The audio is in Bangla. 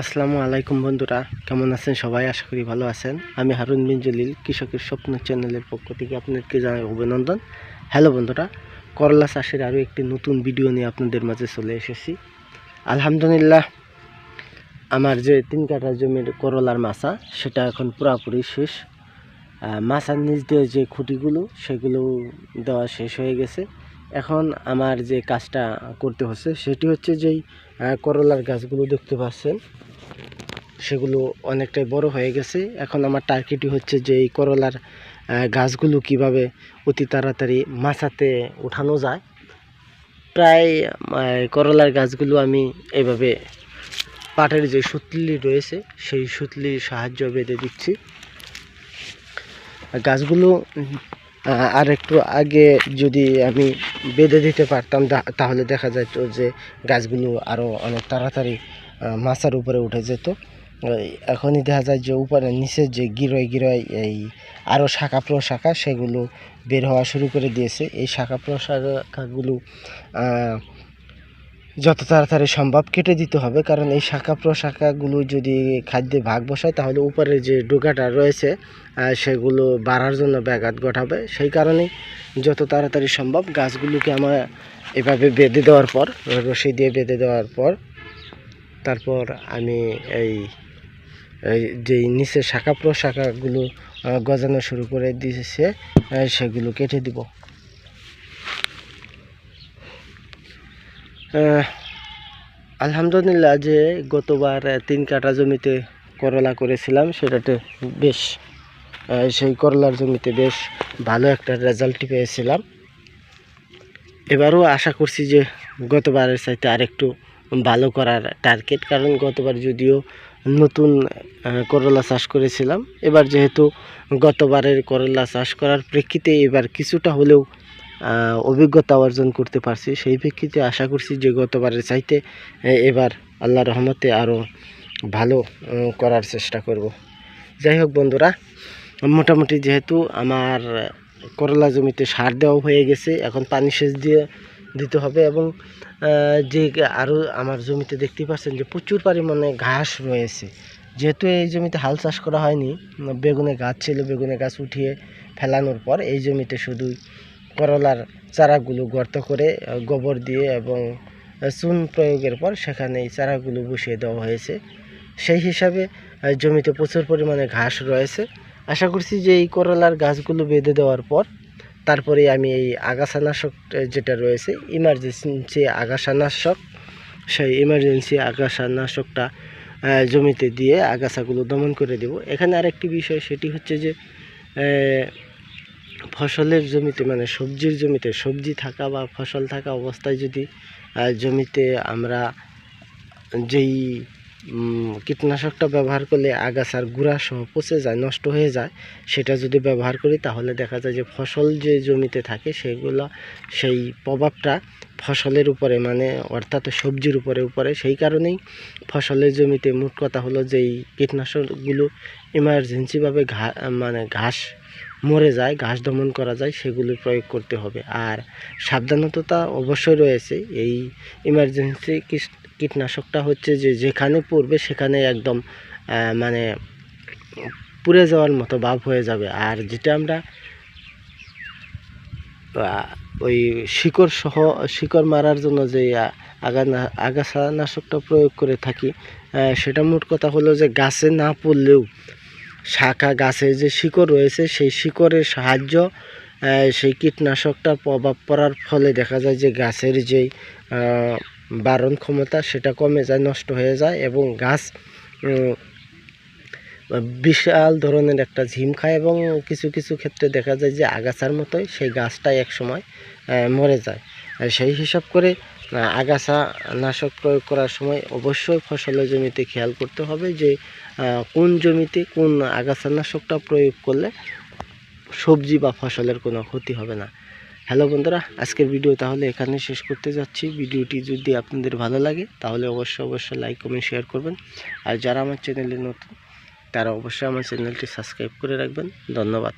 আসসালামু আলাইকুম বন্ধুরা, কেমন আছেন সবাই? আশা করি ভালো আছেন। আমি হারুন বিন জলিল, কৃষকের স্বপ্ন চ্যানেলের পক্ষ থেকে আপনাদেরকে জানাই অভিনন্দন। হ্যালো বন্ধুরা, করলা চাষের আরও একটি নতুন ভিডিও নিয়ে আপনাদের মাঝে চলে এসেছি। আলহামদুলিল্লাহ, আমার যে তিন কাঠা জমির করলার মাছা সেটা এখন পুরাপুরি শেষ। মাছার নিচ দিয়ে যে খুঁটিগুলো, সেগুলো দেওয়া শেষ হয়ে গেছে। এখন আমার যে কাজটা করতে হচ্ছে, সেটি হচ্ছে যেই করলার গাছগুলো দেখতে পাচ্ছেন, সেগুলো অনেকটাই বড় হয়ে গেছে। এখন আমার টার্গেটই হচ্ছে যে এই করলার গাছগুলো কীভাবে অতি তাড়াতাড়ি মাছাতে উঠানো যায়। প্রায় করলার গাছগুলো আমি এভাবে পাটের যে সুতলি রয়েছে, সেই সুতলির সাহায্য বেঁধে দিচ্ছি। গাছগুলো আর একটু আগে যদি আমি বেঁধে দিতে পারতাম তাহলে দেখা যেত যে গাছগুলো আরও অনেক তাড়াতাড়ি মাছার উপরে উঠে যেত। এখনই দেখা যায় যে উপরে নিচে যে গিরয় গিরয় এই আরও শাখা প্রশাখা, সেগুলো বের হওয়া শুরু করে দিয়েছে। এই শাখা প্রশাখাগুলো যত তাড়াতাড়ি সম্ভব কেটে দিতে হবে, কারণ এই শাখা প্রশাখাগুলো যদি খাদ্যে ভাগ বসায়, তাহলে উপরে যে ডোকাটা রয়েছে সেগুলো বাড়ার জন্য ব্যাঘাত ঘটাবে। সেই কারণেই যত তাড়াতাড়ি সম্ভব গাছগুলোকে আমার এভাবে বেঁধে দেওয়ার পর, রশি দিয়ে বেঁধে দেওয়ার পর, তারপর আমি এই যে নিচে শাখা প্রশাখাগুলো গজানো শুরু করে দিয়েছে সেগুলো কেটে দিব। আলহামদুলিল্লাহ যে গতবার তিন কাঠা জমিতে করলা করেছিলাম, সেটাতে বেশ সেই করলার জমিতে বেশ ভালো একটা রেজাল্টই পেয়েছিলাম। এবারও আশা করছি যে গতবারের চাইতে আরেকটু ভালো করার টার্গেট কারণ গতবার যদিও নতুন করলা চাষ করেছিলাম, এবার যেহেতু গতবারের করলা চাষ করার প্রেক্ষিতে এবার কিছুটা হলেও অভিজ্ঞতা অর্জন করতে পারছি। সেই প্রেক্ষিতে আশা করছি যে গতবারের চাইতে এবার আল্লাহ রহমতে আরও ভালো করার চেষ্টা করব। যাই হোক বন্ধুরা, মোটামুটি যেহেতু আমার করলা জমিতে সার দেওয়া হয়ে গেছে, এখন পানি সেচ দিয়ে দিতে হবে এবং যে আরও আমার জমিতে দেখতে পাচ্ছেন যে প্রচুর পরিমাণে ঘাস রয়েছে। যেহেতু এই জমিতে হাল চাষ করা হয়নি, বেগুনে গাছ ছিল, বেগুনে গাছ উঠিয়ে ফেলানোর পর এই জমিতে শুধুই করলার চারাগুলো গর্ত করে গোবর দিয়ে এবং চুন প্রয়োগের পর সেখানে এই চারাগুলো বসিয়ে দেওয়া হয়েছে। সেই হিসাবে জমিতে প্রচুর পরিমাণে ঘাস রয়েছে। আশা করছি যে এই করলার গাছগুলো বেঁধে দেওয়ার পর, তারপরে আমি এই আগাছানাশক যেটা রয়েছে ইমার্জেন্সি আগাছানাশক, সেই ইমার্জেন্সি আগাছানাশকটা জমিতে দিয়ে আগাছাগুলো দমন করে দেব। এখানে আরেকটি বিষয়, সেটি হচ্ছে যে ফসলের জমিতে মানে সবজির জমিতে, সবজি থাকা বা ফসল থাকা অবস্থায় যদি জমিতে আমরা যেই কীটনাশকটা ব্যবহার করলে আগাছার গুঁড়া সহ পচে যায়, নষ্ট হয়ে যায়, সেটা যদি ব্যবহার করি, তাহলে দেখা যায় যে ফসল যে জমিতে থাকে, সেগুলো সেই প্রভাবটা ফসলের উপরে মানে অর্থাৎ সবজির উপরে উপরে। সেই কারণেই ফসলের জমিতে মোট কথা হলো যেই কীটনাশকগুলো ইমার্জেন্সিভাবে ঘা মানে ঘাস মরে যায় ঘাস দমন করা যায় সেগুলো প্রয়োগ করতে হবে। আর সাবধানতা অবশ্যই রয়েছে। এই ইমার্জেন্সি কীটনাশকটা হচ্ছে যে যেখানে পড়বে সেখানে একদম মানে পুড়ে যাওয়ার মতো ভাব হয়ে যাবে। আর যেটা আমরা ওই শিকড় সহ শিকড় মারার জন্য যে আহ, আগানা আগাছানাশকটা প্রয়োগ করে থাকি সেটা মোট কথা হলো যে গাছে না পড়লেও শাখা গাছের যে শিকড় রয়েছে, সেই শিকড়ের সাহায্য সেই কীটনাশকটার প্রভাব পড়ার ফলে দেখা যায় যে গাছের যেই বারণ ক্ষমতা, সেটা কমে যায়, নষ্ট হয়ে যায় এবং গাছ বিশাল ধরনের একটা ঝিম খায় এবং কিছু কিছু ক্ষেত্রে দেখা যায় যে আগাছার মতোই সেই গাছটাই এক সময় মরে যায়। সেই হিসাব করে আগাছা নাশক প্রয়োগ করার সময় অবশ্যই ফসলের জমিতে খেয়াল করতে হবে যে কোন জমিতে কোন আগাছা নাশকটা প্রয়োগ করলে সবজি বা ফসলের কোনো ক্ষতি হবে না। হ্যালো বন্ধুরা, আজকের ভিডিও তাহলে এখানে শেষ করতে যাচ্ছি। ভিডিওটি যদি আপনাদের ভালো লাগে, তাহলে অবশ্যই অবশ্যই লাইক, কমেন্ট, শেয়ার করবেন। আর যারা আমার চ্যানেলে নতুন, তারা অবশ্যই আমার চ্যানেলটি সাবস্ক্রাইব করে রাখবেন। ধন্যবাদ।